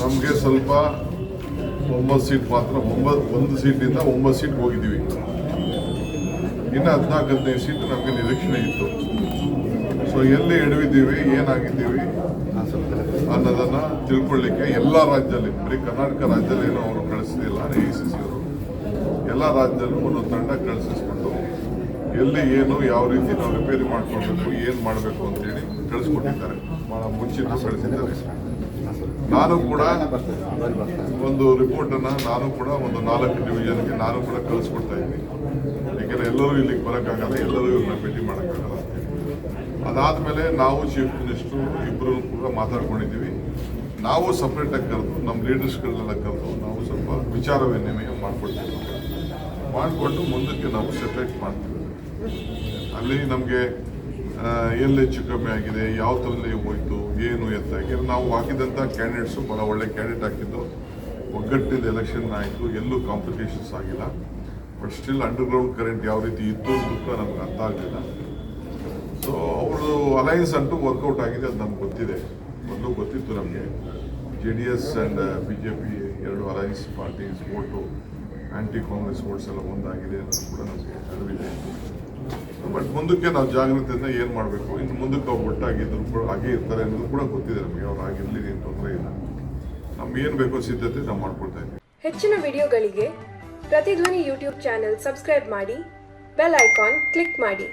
ನಮಗೆ ಸ್ವಲ್ಪ ಒಂಬತ್ತು ಸೀಟ್ ಮಾತ್ರ, ಒಂಬತ್ತು, ಒಂದು ಸೀಟಿಂದ ಒಂಬತ್ತು ಸೀಟ್ ಹೋಗಿದ್ದೀವಿ. ಇನ್ನು ಹದಿನಾಲ್ಕು ಹದಿನೈದು ಸೀಟ್ ನಮಗೆ ನಿರೀಕ್ಷಣೆ ಇತ್ತು. ಸೊ ಎಲ್ಲಿ ಎಡವಿದ್ದೀವಿ, ಏನಾಗಿದ್ದೀವಿ ಅನ್ನೋದನ್ನು ತಿಳ್ಕೊಳ್ಳಿಕ್ಕೆ ಎಲ್ಲ ರಾಜ್ಯದಲ್ಲಿ, ಬರೀ ಕರ್ನಾಟಕ ರಾಜ್ಯದಲ್ಲಿ ಏನೋ ಅವರು ಕಳಿಸಿದಿಲ್ಲ ಎ ಸಿ ಸಿ ಅವರು. ಎಲ್ಲ ರಾಜ್ಯದಲ್ಲೂ ಒಂದು ತಂಡ ಕಳಿಸಿಸ್ಕೊಂಡು ಎಲ್ಲಿ ಏನು ಯಾವ ರೀತಿ ನಾವು ರಿಪೇರಿ ಮಾಡ್ಕೊಳ್ಬೇಕು ಏನು ಮಾಡಬೇಕು ಅಂತೇಳಿ ತಿಳಿಸ್ಕೊಟ್ಟಿದ್ದಾರೆ. ಭಾಳ ಮುಂಚಿತ ಕಳಿಸಿದ್ದಾರೆ ನಾನು ಕೂಡ ಒಂದು ರಿಪೋರ್ಟ್ ಅನ್ನ ನಾನು ಕೂಡ ಒಂದು ನಾಲ್ಕು ಡಿವಿಷನ್ಗೆ ನಾನು ಕೂಡ ಕಳಿಸ್ಕೊಡ್ತಾ ಇದ್ದೀನಿ. ಯಾಕೆಂದ್ರೆ ಎಲ್ಲರೂ ಇಲ್ಲಿಗೆ ಬರೋಕ್ಕಾಗಲ್ಲ ಎಲ್ಲರೂ ಇವ್ರನ್ನ ಭೇಟಿ ಮಾಡೋಕ್ಕಾಗಲ್ಲ ಅಂತೇಳಿ ಅದಾದ್ಮೇಲೆ ನಾವು ಚೀಫ್ ಮಿನಿಸ್ಟ್ರು ಇಬ್ಬರು ಕೂಡ ಮಾತಾಡ್ಕೊಂಡಿದ್ದೀವಿ. ನಾವು ಸಪ್ರೇಟಾಗಿ ಕರೆದು ನಮ್ಮ ಲೀಡರ್ಸ್ಗಳನ್ನೆಲ್ಲ ಕರೆದು ನಾವು ಸ್ವಲ್ಪ ವಿಚಾರ ವಿನಿಮಯ ಮಾಡ್ಕೊಡ್ತೀವಿ ಮಾಡಿಕೊಂಡು ಮುಂದಕ್ಕೆ ನಾವು ಸೆಪರೇಟ್ ಮಾಡ್ತೀವಿ. ಅಲ್ಲಿ ನಮಗೆ ಎಲ್ಲಿ ಹೆಚ್ಚು ಕಮ್ಮಿ ಆಗಿದೆ, ಯಾವ ಥರದಲ್ಲಿ ಹೋಯ್ತು, ಏನು ಎತ್ತ, ಯಾಕೆಂದ್ರೆ ನಾವು ಹಾಕಿದಂಥ ಕ್ಯಾಂಡಿಡೇಟ್ಸು ಭಾಳ ಒಳ್ಳೆ ಕ್ಯಾಂಡಿಡೇಟ್ ಹಾಕಿದ್ದು. ಒಗ್ಗಟ್ಟಿದ ಎಲೆಕ್ಷನ್ ಆಯಿತು, ಎಲ್ಲೂ ಕಾಂಪ್ಲಿಕೇಶನ್ಸ್ ಆಗಿಲ್ಲ. ಬಟ್ ಸ್ಟಿಲ್ ಅಂಡರ್ಗ್ರೌಂಡ್ ಕರೆಂಟ್ ಯಾವ ರೀತಿ ಇತ್ತು ಅಂತ ನಮ್ಗೆ ಅರ್ಥ ಆಗಲಿಲ್ಲ. ಸೊ ಅವ್ರದ್ದು ಅಲೈನ್ಸ್ ಅಂತೂ ವರ್ಕೌಟ್ ಆಗಿದೆ ಅದು ನಮ್ಗೆ ಗೊತ್ತಿದೆ. ಮೊದಲು ಗೊತ್ತಿತ್ತು ನಮಗೆ. J D S and B J P ಎರಡು alliance parties vote anti Congress votes ಎಲ್ಲ ಒಂದಾಗಿದೆ ಅನ್ನೋದು ಕೂಡ ನಮಗೆ ಅರಿವಿದೆ. ಬಟ್ ಮುಂದಕ್ಕೆ ನಾವು ಜಾಗ್ರತೆಯಿಂದ ಏನು ಮಾಡಬೇಕು? ಇನ್ನು ಮುಂದಕ್ಕೆ ಅವ್ರು ಒಟ್ಟಾಗಿದ್ರು ಕೂಡ ಹಾಗೆ ಇರ್ತಾರೆ ಅನ್ನೋದು ಕೂಡ ಗೊತ್ತಿದೆ ನಮಗೆ. ಅವ್ರು ಆಗಿರಲಿ ಏನು ತೊಂದರೆ ಇಲ್ಲ. ನಮ್ಗೆ ಬೇಕೋ ಸಿದ್ಧತೆ ನಾವು ಮಾಡ್ಕೊಳ್ತಾ ಇದ್ದೀವಿ. ಹೆಚ್ಚಿನ ವಿಡಿಯೋಗಳಿಗೆ ಪ್ರತಿಧ್ವನಿ ಯೂಟ್ಯೂಬ್ ಚಾನೆಲ್ ಸಬ್ಸ್ಕ್ರೈಬ್ ಮಾಡಿ, ಬೆಲ್ ಐಕಾನ್ ಕ್ಲಿಕ್ ಮಾಡಿ.